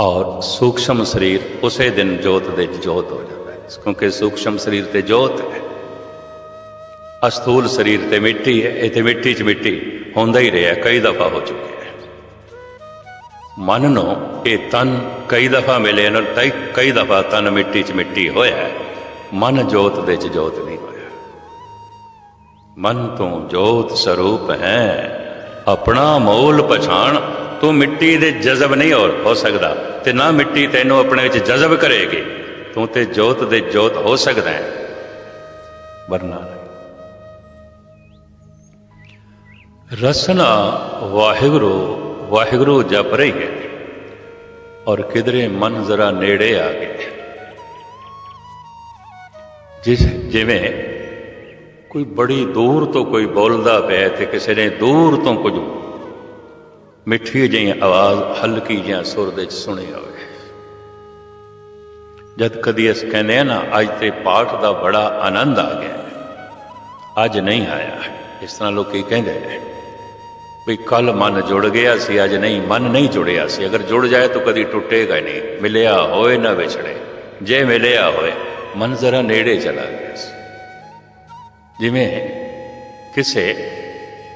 ਔਰ ਸੂਖਸ਼ਮ ਸਰੀਰ ਉਸੇ ਦਿਨ ਜੋਤ ਦੇ ਜੋਤ ਹੋ ਜਾਂਦਾ ਹੈ। ਕਿਉਂਕਿ ਸੂਖਸ਼ਮ ਸਰੀਰ ਤੇ ਜੋਤ ਹੈ। ਅਸਥੂਲ ਸਰੀਰ ਤੇ ਮਿੱਟੀ ਹੈ। ਇਹ ਤੇ ਮਿੱਟੀ 'ਚ ਮਿੱਟੀ ਹੁੰਦਾ ਹੀ ਰਿਹਾ। ਕਈ ਦਫਾ ਹੋ ਚੁੱਕਿਆ ਮਨ ਨੂੰ ਇਹ ਤਨ ਕਈ ਦਫਾ ਮਿਲੇ ਨਾ ਤਈ ਕਈ ਦਫਾ ਤਨ ਮਿੱਟੀ 'ਚ ਮਿੱਟੀ ਹੋਇਆ ਮਨ ਜੋਤ ਦੇ 'ਚ ਜੋਤ ਨਹੀਂ ਹੋਇਆ। ਮਨ ਤੋਂ ਜੋਤ ਸਰੂਪ ਹੈ। ਆਪਣਾ ਮੋਲ ਪਛਾਣ ਤੂੰ ਮਿੱਟੀ ਦੇ ਜਜ਼ਬ ਨਹੀਂ ਹੋ ਸਕਦਾ ਤੇ ਨਾ ਮਿੱਟੀ ਤੈਨੂੰ ਆਪਣੇ ਵਿੱਚ ਜਜ਼ਬ ਕਰੇਗੀ। ਤੂੰ ਤੇ ਜੋਤ ਦੇ ਜੋਤ ਹੋ ਸਕਦਾ ਹੈ। ਵਰਨਾ ਰਸਨਾ ਵਾਹਿਗੁਰੂ ਵਾਹਿਗੁਰੂ ਜਪ ਰਹੀ ਹੈ ਔਰ ਕਿਧਰੇ ਮਨ ਜ਼ਰਾ ਨੇੜੇ ਆ ਗਿਆ ਜਿਸ ਜਿਵੇਂ ਕੋਈ ਬੜੀ ਦੂਰ ਤੋਂ ਕੋਈ ਬੋਲਦਾ ਪਿਆ ਤੇ ਕਿਸੇ ਨੇ ਦੂਰ ਤੋਂ ਕੁਝ ਮਿੱਠੀ ਜਿਹੀ ਆਵਾਜ਼ ਹਲਕੀ ਜਿਹਾ ਸੁਰ ਦੇ ਚ ਸੁਣੀ ਹੋਵੇ। ਜਦ ਕਦੀ ਅਸ ਕਹਿੰਦੇ ਆ ਨਾ, ਅੱਜ ਤੇ ਪਾਠ ਦਾ ਬੜਾ ਆਨੰਦ ਆ ਗਿਆ। ਅੱਜ ਨਹੀਂ ਆਇਆ। ਇਸ ਤਰ੍ਹਾਂ ਲੋਕੀ ਕਹਿੰਦੇ ਨੇ ਵੀ ਕੱਲ ਮਨ ਜੁੜ ਗਿਆ ਸੀ, ਅੱਜ ਨਹੀਂ, ਮਨ ਨਹੀਂ ਜੁੜਿਆ ਸੀ। ਅਗਰ ਜੁੜ ਜਾਏ ਤਾਂ ਕਦੀ ਟੁੱਟੇਗਾ ਨਹੀਂ। ਮਿਲਿਆ ਹੋਏ ਨਾ ਵਿਛੜੇ। ਜੇ ਮਿਲਿਆ ਹੋਏ, ਮਨ ਜ਼ਰਾ ਨੇੜੇ ਚਲਾ ਗਿਆ ਸੀ। ਜਿਵੇਂ ਕਿਸੇ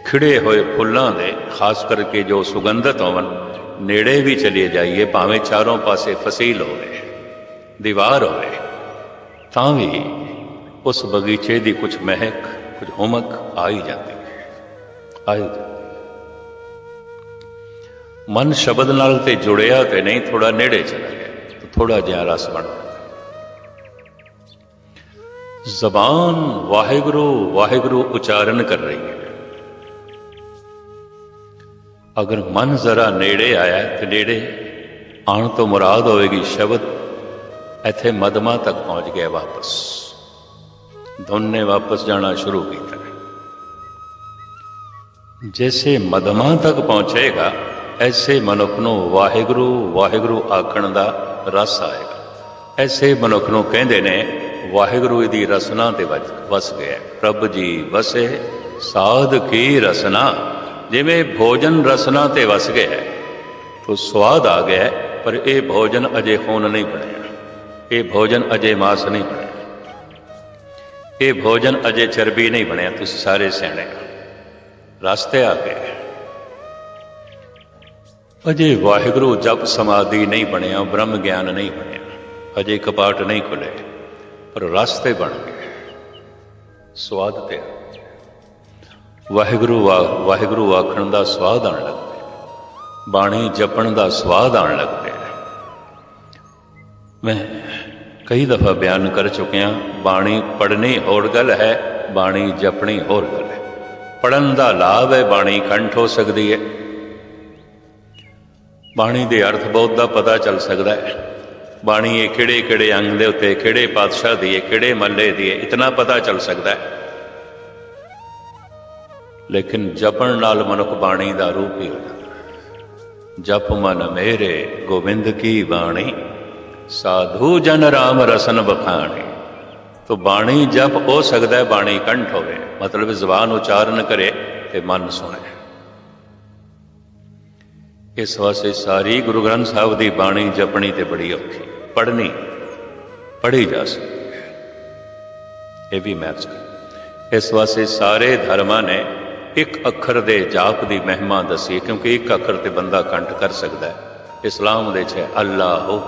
ਖਿੜੇ ਹੋਏ ਫੁੱਲਾਂ ਦੇ, ਖਾਸ ਕਰਕੇ ਜੋ ਸੁਗੰਧਤ ਹੋਵਨ ਨੇੜੇ ਵੀ ਚਲੇ ਜਾਈਏ, ਭਾਵੇਂ ਚਾਰੋਂ ਪਾਸੇ ਫਸੀਲ ਹੋਵੇ, ਦੀਵਾਰ ਹੋਵੇ। ਤਾਂ ਵੀ ਉਸ ਬਗੀਚੇ ਦੀ ਕੁਝ ਮਹਿਕ, ਕੁਝ ਹੁਮਕ ਆਈ ਜਾਂਦੀ। ਹੈ ਆ ਮਨ ਸ਼ਬਦ ਨਾਲ ਤੇ ਜੁੜਿਆ ਤੇ ਨਹੀਂ, ਥੋੜਾ ਨੇੜੇ ਚਲਾ ਗਿਆ, ਤਾਂ ਥੋੜਾ ਜਿਹਾ ਰਸ ਬਣ ਜ਼ਬਾਨ ਵਾਹਿਗੁਰੂ ਵਾਹਿਗੁਰੂ ਉਚਾਰਨ ਕਰ ਰਹੀ ਹੈ। ਅਗਰ ਮਨ ਜ਼ਰਾ ਨੇੜੇ ਆਇਆ ਤੇ ਨੇੜੇ ਆਉਣ ਤੋਂ ਮੁਰਾਦ ਹੋਵੇਗੀ ਸ਼ਬਦ, ਇੱਥੇ ਮਦਮਾ ਤੱਕ ਪਹੁੰਚ ਗਿਆ ਵਾਪਸ। ਧੁਨ ਨੇ ਵਾਪਸ ਜਾਣਾ ਸ਼ੁਰੂ ਕੀਤਾ। ਜੈਸੇ ਮਦਮਾ ਤੱਕ ਪਹੁੰਚੇਗਾ, ਐਸੇ ਮਨੁੱਖ ਨੂੰ ਵਾਹਿਗੁਰੂ ਵਾਹਿਗੁਰੂ ਆਖਣ ਦਾ ਰਸ ਆਏਗਾ। ਐਸੇ ਮਨੁੱਖ ਨੂੰ ਕਹਿੰਦੇ ਨੇ, ਵਾਹਿਗੁਰੂ ਦੀ ਰਸਨਾ ਤੇ ਵਸ ਵਸ ਗਿਆ। ਪ੍ਰਭ ਜੀ ਵਸੇ, ਸਾਧ ਕੀ ਰਸਨਾ? ਜਿਵੇਂ ਭੋਜਨ ਰਸਨਾ ਤੇ ਵਸ ਗਿਆ ਹੈ, ਤੋ ਸਵਾਦ ਆ ਗਿਆ ਪਰ ਇਹ ਭੋਜਨ ਅਜੇ ਖੂਨ ਨਹੀਂ ਬਣਿਆ। ਇਹ ਭੋਜਨ ਅਜੇ ਮਾਸ ਨਹੀਂ ਬਣਿਆ। ਇਹ ਭੋਜਨ ਅਜੇ ਚਰਬੀ ਨਹੀਂ ਬਣਿਆ ਤੁਸੀਂ ਸਾਰੇ ਸਿਆਣੇ ਰਸਤੇ ਆ ਗਏ। ਅਜੇ ਵਾਹਿਗੁਰੂ ਜਪ ਸਮਾਧੀ ਨਹੀਂ ਬਣਿਆ ਬ੍ਰਹਮ ਗਿਆਨ ਨਹੀਂ ਬਣਿਆ ਅਜੇ ਕਪਾਟ ਨਹੀਂ ਖੁੱਲੇ ਪਰ ਰਸਤੇ ਬਣ ਗਏ। ਸਵਾਦ ਤੇ ਆ ਵਾਹਿਗੁਰੂ ਵਾ- ਵਾਹਿਗੁਰੂ ਆਖਣ ਦਾ ਸਵਾਦ ਆਣ ਲੱਗਦਾ ਪਿਆ। ਬਾਣੀ ਜਪਣ ਦਾ ਸਵਾਦ ਆਣ ਲੱਗ ਪਿਆ। ਮੈਂ ਕਈ ਦਫਾ ਬਿਆਨ ਕਰ ਚੁੱਕਿਆ, ਬਾਣੀ ਪੜ੍ਹਨੀ ਹੋਰ ਗੱਲ ਹੈ, ਬਾਣੀ ਜਪਣੀ ਹੋਰ ਗੱਲ ਹੈ। ਪੜਨ ਦਾ ਲਾਭ ਹੈ, ਬਾਣੀ ਕੰਠ ਹੋ ਸਕਦੀ ਹੈ। ਬਾਣੀ ਦੇ ਅਰਥ ਬਹੁਤ ਦਾ ਪਤਾ ਚੱਲ ਸਕਦਾ ਹੈ। ਬਾਣੀ ਇਹ ਕਿਹੜੇ ਕਿਹੜੇ ਅੰਗ ਦੇ ਉੱਤੇ, ਕਿਹੜੇ ਪਾਤਸ਼ਾਹ ਦੀ ਹੈ, ਕਿਹੜੇ ਮੱਲੇ ਦੀ ਹੈ, ਇਤਨਾ ਪਤਾ ਚੱਲ ਸਕਦਾ ਹੈ। ਲੇਕਿਨ ਜਪਣ ਨਾਲ ਮਨੁੱਖ ਬਾਣੀ ਦਾ ਰੂਪ ਹੀ ਹੋ ਜਾਂਦਾ ਜਪ ਮਨ ਮੇਰੇ, ਗੋਬਿੰਦ ਕੀ ਬਾਣੀ? ਸਾਧੂ ਜਨ ਰਾਮ ਰਸਨ ਬਖਾਣੀ ਤੋ ਬਾਣੀ ਜਪ ਹੋ ਸਕਦਾ ਹੈ, ਬਾਣੀ ਕੰਠ ਹੋਵੇ। ਮਤਲਬ ਜ਼ਬਾਨ ਉਚਾਰਨ ਕਰੇ ਤੇ ਮਨ ਸੁਣੇ। ਇਸ ਵਾਸਤੇ ਸਾਰੀ ਗੁਰੂ ਗ੍ਰੰਥ ਸਾਹਿਬ ਦੀ ਬਾਣੀ ਜਪਣੀ ਤੇ ਬੜੀ ਔਖੀ। ਪੜ੍ਹਨੀ, ਪੜ੍ਹੀ ਜਾ ਸਕਦੀ ਇਹ ਵੀ ਮੈਚ ਇਸ ਵਾਸਤੇ ਸਾਰੇ ਧਰਮਾਂ ਨੇ ਇੱਕ ਅੱਖਰ ਦੇ ਜਾਪ ਦੀ ਮਹਿਮਾ ਦੱਸੀ, ਕਿਉਂਕਿ ਇੱਕ ਅੱਖਰ ਤੇ ਬੰਦਾ ਕੰਠ ਕਰ ਸਕਦਾ ਹੈ। ਇਸਲਾਮ ਦੇ ਚ ਹੈ, ਅੱਲਾਹੁ।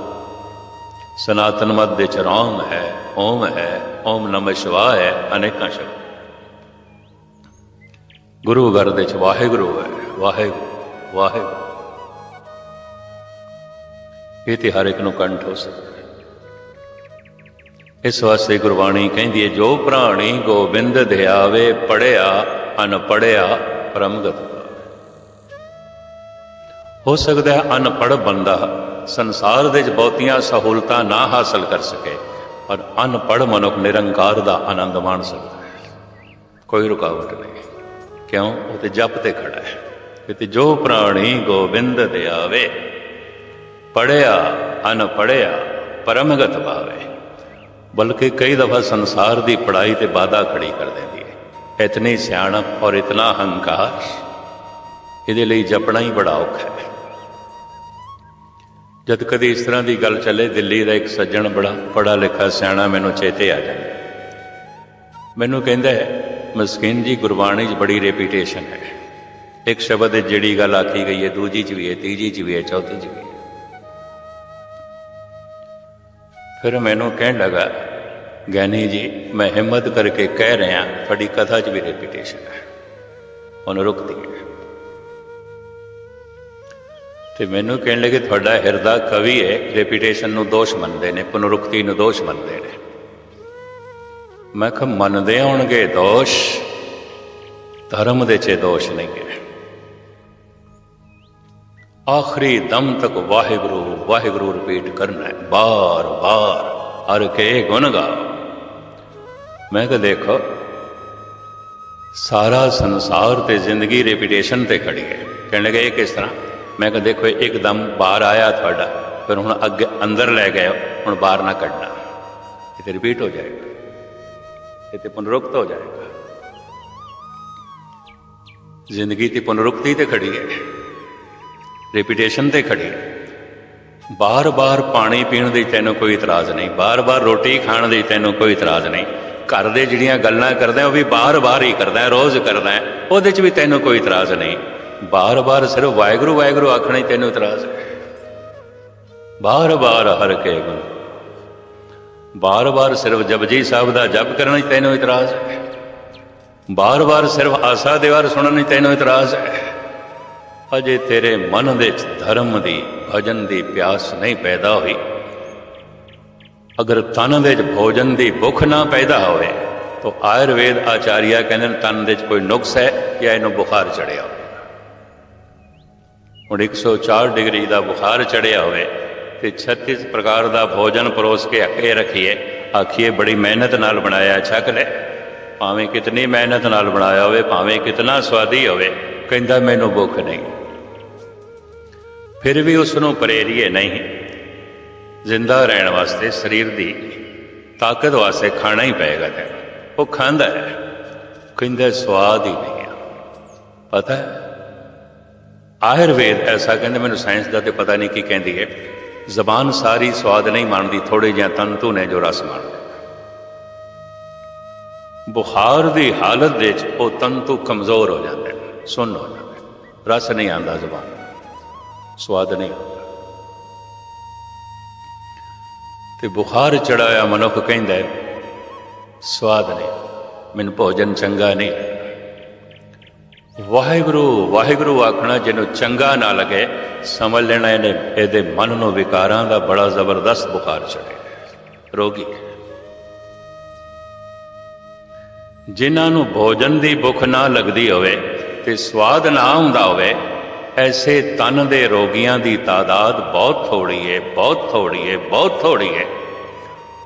ਸਨਾਤਨ ਮਤ ਦੇ ਚ ਰਾਮ ਹੈ, ਓਮ ਹੈ, ਓਮ ਨਮः ਸ਼ਿਵਾय ਹੈ, ਅਨੇਕਾਂ ਸ਼ਬਦ। ਗੁਰੂ ਘਰ ਦੇ ਚ ਵਾਹਿਗੁਰੂ ਹੈ, ਵਾਹਿਗੁਰੂ ਵਾਹਿਗੁਰੂ। ਇਹ ਤੇ ਹਰ ਇੱਕ ਨੂੰ ਕੰਠ ਹੋ ਸਕਦਾ ਇਸ ਵਾਸਤੇ ਗੁਰਬਾਣੀ ਕਹਿੰਦੀ ਹੈ, ਜੋ ਪ੍ਰਾਣੀ ਗੋਬਿੰਦ ਧਿਆਵੇ ਪੜਿਆ ਅਨਪੜਿਆ ਪਰਮਗਤ ਪਾਵੇ। ਹੋ ਸਕਦਾ ਹੈ ਅਨਪੜ੍ਹ ਬੰਦਾ ਸੰਸਾਰ ਦੇ ਵਿੱਚ ਬਹੁਤੀਆਂ ਸਹੂਲਤਾਂ ਨਾ ਹਾਸਲ ਕਰ ਸਕੇ, ਪਰ ਅਨਪੜ੍ਹ ਮਨੁੱਖ ਨਿਰੰਕਾਰ ਦਾ ਆਨੰਦ ਮਾਣ ਸਕਦਾ ਹੈ। ਕੋਈ ਰੁਕਾਵਟ ਨਹੀਂ। ਕਿਉਂ? ਉਹ ਤੇ ਜਪ ਤੇ ਖੜਾ ਹੈ। ਕਿਤੇ ਜੋ ਪ੍ਰਾਣੀ ਗੋਬਿੰਦ ਧਿਆਵੇ ਪੜਿਆ, ਅਨਪੜਿਆ, ਪਰਮਗਤ ਭਾਵੇ, ਬਲਕਿ ਕਈ ਦਫਾ ਸੰਸਾਰ ਦੀ ਪੜਾਈ ਤੇ ਬਾਧਾ ਖੜੀ ਕਰ ਦਿੰਦੀ ਇਤਨੀ ਸਿਆਣਪ ਔਰ ਇਤਨਾ ਹੰਕਾਰ, ਇਹਦੇ ਲਈ ਜਪਣਾ ਹੀ ਬੜਾ ਔਖਾ ਹੈ। ਜਦ ਕਦੇ ਇਸ ਤਰ੍ਹਾਂ ਦੀ ਗੱਲ ਚੱਲੇ, ਦਿੱਲੀ ਦਾ ਇੱਕ ਸੱਜਣ ਬੜਾ ਪੜਾ ਲਿਖਾ ਸਿਆਣਾ ਮੈਨੂੰ ਚੇਤੇ ਆ ਜਾਂਦਾ। ਮੈਨੂੰ ਕਹਿੰਦਾ ਹੈ, ਮਸਕੀਨ ਜੀ, ਗੁਰਬਾਣੀ 'ਚ ਬੜੀ ਰੈਪੀਟੇਸ਼ਨ ਹੈ। ਇੱਕ ਸ਼ਬਦ 'ਚ ਜਿਹੜੀ ਗੱਲ ਆਖੀ ਗਈ ਹੈ, ਦੂਜੀ 'ਚ ਵੀ ਹੈ, ਤੀਜੀ 'ਚ ਵੀ ਹੈ, ਚੌਥੀ 'ਚ ਵੀ ਹੈ। ਫਿਰ ਮੈਨੂੰ ਕਹਿਣ ਲੱਗਾ ਗਿਆਨੀ ਜੀ, ਮੈਂ ਹਿੰਮਤ ਕਰਕੇ ਕਹਿ ਰਿਹਾ, ਤੁਹਾਡੀ ਕਥਾ 'ਚ ਵੀ ਰੈਪੂਟੇਸ਼ਨ ਹੈ। ਉਹਨੂੰ ਰੁਕਦੀ ਹੈ। ਤੇ ਮੈਨੂੰ ਕਹਿਣ ਲੱਗੇ, ਤੁਹਾਡਾ ਹਿਰਦਾ ਕਵੀ ਹੈ ਰੈਪੂਟੇਸ਼ਨ ਨੂੰ ਦੋਸ਼ ਮੰਨਦੇ ਨੇ, ਪੁਨਰੁਕਤੀ ਨੂੰ ਦੋਸ਼ ਮੰਨਦੇ ਨੇ। ਮੈਂ ਕਿਹਾ, ਮੰਨਦੇ ਹੋਣਗੇ ਦੋਸ਼। ਧਰਮ ਦੇ ਚ ਦੋਸ਼ ਨਹੀਂ ਹੈ। ਆਖਰੀ ਦਮ ਤੱਕ ਵਾਹਿਗੁਰੂ ਵਾਹਿਗੁਰੂ ਰਿਪੀਟ ਕਰਨਾ ਹੈ। ਬਾਰ ਬਾਰ ਹਰ ਕੇ ਗੁਣ ਗਾਓ। ਮੈਂ ਕਿਹਾ, ਦੇਖੋ, ਸਾਰਾ ਸੰਸਾਰ ਤੇ ਜ਼ਿੰਦਗੀ ਰੈਪੂਟੇਸ਼ਨ ਤੇ ਖੜੀ ਹੈ। ਕਹਿਣ ਲੱਗੇ, ਇਹ ਕਿਸ ਤਰ੍ਹਾਂ? ਮੈਂ ਕਿਹਾ, ਦੇਖੋ ਇੱਕਦਮ ਬਾਹਰ ਆਇਆ ਤੁਹਾਡਾ, ਫਿਰ ਹੁਣ ਅੱਗੇ ਅੰਦਰ ਲੈ ਗਏ, ਹੁਣ ਬਾਹਰ ਨਾ ਕੱਢਣਾ। ਇਹ ਤੇ ਰਿਪੀਟ ਹੋ ਜਾਏਗਾ। ਇਹ ਤੇ ਪੁਨਰੁਕਤ ਹੋ ਜਾਏਗਾ। ਜ਼ਿੰਦਗੀ ਦੀ ਪੁਨਰੁਕਤੀ ਤੇ ਖੜੀ ਹੈ। ਰੈਪੂਟੇਸ਼ਨ ਤੇ ਖੜੀ ਹੈ। ਬਾਰ-ਬਾਰ ਪਾਣੀ ਪੀਣ ਦੀ ਤੈਨੂੰ ਕੋਈ ਇਤਰਾਜ਼ ਨਹੀਂ ਬਾਰ-ਬਾਰ ਰੋਟੀ ਖਾਣ ਦੀ ਤੈਨੂੰ ਕੋਈ ਇਤਰਾਜ਼ ਨਹੀਂ। ਘਰ ਦੇ ਜਿਹੜੀਆਂ ਗੱਲਾਂ ਕਰਦਾ ਉਹ ਵੀ ਬਾਰ-ਬਾਰ ਹੀ ਕਰਦਾ ਰੋਜ਼ ਕਰਦਾ ਉਹਦੇ 'ਚ ਵੀ ਤੈਨੂੰ ਕੋਈ ਇਤਰਾਜ਼ ਨਹੀਂ। ਬਾਰ-ਬਾਰ ਸਿਰਫ ਵਾਹਿਗੁਰੂ ਵਾਹਿਗੁਰੂ ਆਖਣਾ ਹੀ ਤੈਨੂੰ ਇਤਰਾਜ਼ ਹੈ। ਬਾਰ-ਬਾਰ ਹਰ ਕੇ ਗੁਣ। ਬਾਰ-ਬਾਰ ਸਿਰਫ ਜਪਜੀ ਸਾਹਿਬ ਦਾ ਜਪ ਕਰਨ 'ਚ ਤੈਨੂੰ ਇਤਰਾਜ਼ ਹੈ। ਬਾਰ-ਬਾਰ ਸਿਰਫ ਆਸਾ ਦੇਵਾਰ ਸੁਣਨ 'ਚ ਤੈਨੂੰ ਇਤਰਾਜ਼ ਹੈ। ਅਜੇ ਤੇਰੇ ਮਨ ਦੇ ਵਿੱਚ ਧਰਮ ਦੀ, ਭਜਨ ਦੀ ਪਿਆਸ ਨਹੀਂ ਪੈਦਾ ਹੋਈ। ਅਗਰ ਤਨ ਦੇ ਵਿੱਚ ਭੋਜਨ ਦੀ ਭੁੱਖ ਨਾ ਪੈਦਾ ਹੋਵੇ, ਤਾਂ ਆਯੁਰਵੇਦ ਆਚਾਰੀਆ ਕਹਿੰਦੇ ਨੇ ਤਨ ਦੇ ਵਿੱਚ ਕੋਈ ਨੁਕਸ ਹੈ ਜਾਂ ਇਹਨੂੰ ਬੁਖਾਰ ਚੜਿਆ ਹੋਵੇ। ਹੁਣ 104 ਡਿਗਰੀ ਦਾ ਬੁਖਾਰ ਚੜਿਆ ਹੋਵੇ ਤੇ 36 ਪ੍ਰਕਾਰ ਦਾ ਭੋਜਨ ਪਰੋਸ ਕੇ ਅੱਕੇ ਰੱਖੀਏ, ਆਖੀਏ ਬੜੀ ਮਿਹਨਤ ਨਾਲ ਬਣਾਇਆ, ਛਕ ਲੈ। ਭਾਵੇਂ ਕਿਤਨੀ ਮਿਹਨਤ ਨਾਲ ਬਣਾਇਆ ਹੋਵੇ, ਭਾਵੇਂ ਕਿਤਨਾ ਸਵਾਦੀ ਹੋਵੇ, ਕਹਿੰਦਾ ਮੈਨੂੰ ਭੁੱਖ ਨਹੀਂ। ਫਿਰ ਵੀ ਉਸ ਨੂੰ ਪ੍ਰੇਰੀਏ ਨਹੀਂ। ਜ਼ਿੰਦਾ ਰਹਿਣ ਵਾਸਤੇ ਸਰੀਰ ਦੀ ਤਾਕਤ ਵਾਸਤੇ ਖਾਣਾ ਹੀ ਪਏਗਾ ਤੇ ਉਹ ਖਾਂਦਾ ਹੈ। ਕਹਿੰਦਾ ਸਵਾਦ ਹੀ ਨਹੀਂ ਆ। ਪਤਾ ਹੈ? ਆਯੁਰਵੇਦ ਐਸਾ ਕਹਿੰਦੇ ਮੈਨੂੰ ਸਾਇੰਸ ਦਾ ਤੇ ਪਤਾ ਨਹੀਂ ਕੀ ਕਹਿੰਦੀ ਹੈ। ਜ਼ਬਾਨ ਸਾਰੀ ਸਵਾਦ ਨਹੀਂ ਮੰਨਦੀ ਥੋੜੇ ਜਿਹਾ ਤੰਤੂ ਨੇ ਜੋ ਰਸ ਮੰਨਦੇ ਬੁਖਾਰ ਦੀ ਹਾਲਤ ਵਿੱਚ ਉਹ ਤੰਤੂ ਕਮਜ਼ੋਰ ਹੋ ਜਾਂਦੇ ਨੇ ਸੁੰਨ ਹੋ ਜਾਂਦੇ ਰਸ ਨਹੀਂ ਆਉਂਦਾ ਜ਼ਬਾਨ ਨੂੰ, ਸਵਾਦ ਨਹੀਂ ਤੇ ਬੁਖਾਰ ਚੜਾਇਆ ਮਨੁੱਖ ਕਹਿੰਦਾ ਸਵਾਦ ਨਹੀਂ, ਮੈਨੂੰ ਭੋਜਨ ਚੰਗਾ ਨਹੀਂ ਵਾਹਿਗੁਰੂ ਵਾਹਿਗੁਰੂ ਆਖਣਾ ਜਿਹਨੂੰ ਚੰਗਾ ਨਾ ਲੱਗੇ, ਸਮਝ ਲੈਣਾ ਇਹਨੇ, ਇਹਦੇ ਮਨ ਨੂੰ ਵਿਕਾਰਾਂ ਦਾ ਬੜਾ ਜ਼ਬਰਦਸਤ ਬੁਖਾਰ ਚੜਿਆ ਰੋਗੀ ਹੈ। ਜਿਨ੍ਹਾਂ ਨੂੰ ਭੋਜਨ ਦੀ ਭੁੱਖ ਨਾ ਲੱਗਦੀ ਹੋਵੇ ਤੇ ਸਵਾਦ ਨਾ ਆਉਂਦਾ ਹੋਵੇ ਐਸੇ ਤਨ ਦੇ ਰੋਗੀਆਂ ਦੀ ਤਾਦਾਦ ਬਹੁਤ ਥੋੜੀ ਹੈ ਬਹੁਤ ਥੋੜੀ ਹੈ ਬਹੁਤ ਥੋੜੀ ਹੈ